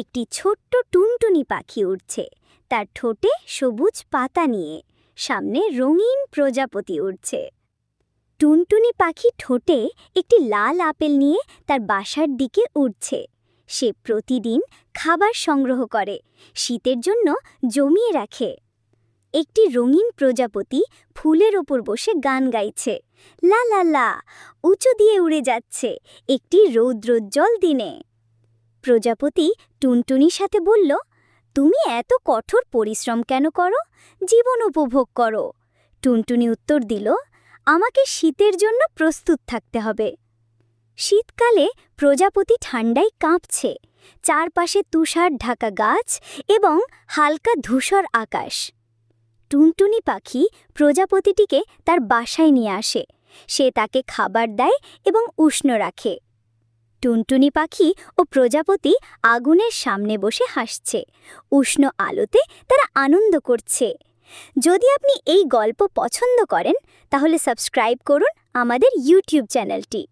একটি ছোট্ট টুনটুনি পাখি উড়ছে। তার ঠোঁটে সবুজ পাতা নিয়ে সামনে রঙিন প্রজাপতি উড়ছে। টুনটুনি পাখি ঠোঁটে একটি লাল আপেল নিয়ে তার বাসার দিকে উড়ছে। সে প্রতিদিন খাবার সংগ্রহ করে, শীতের জন্য জমিয়ে রাখে। একটি রঙিন প্রজাপতি ফুলের ওপর বসে গান গাইছে। লা লা লা, উঁচু দিয়ে উড়ে যাচ্ছে একটি রৌদ্রোজ্জ্বল দিনে। প্রজাপতি টুনটুনির সাথে বলল, তুমি এত কঠোর পরিশ্রম কেন করো? জীবন উপভোগ করো। টুনটুনি উত্তর দিল, আমাকে শীতের জন্য প্রস্তুত থাকতে হবে। শীতকালে প্রজাপতি ঠান্ডায় কাঁপছে। চারপাশে তুষার ঢাকা গাছ এবং হালকা ধূসর আকাশ। টুনটুনি পাখি প্রজাপতিটিকে তার বাসায় নিয়ে আসে। সে তাকে খাবার দেয় এবং উষ্ণ রাখে। টুনটুনি পাখি ও প্রজাপতি আগুনের সামনে বসে হাসছে। উষ্ণ আলোতে তারা আনন্দ করছে। যদি আপনি এই গল্প পছন্দ করেন, তাহলে সাবস্ক্রাইব করুন আমাদের ইউটিউব চ্যানেলটি।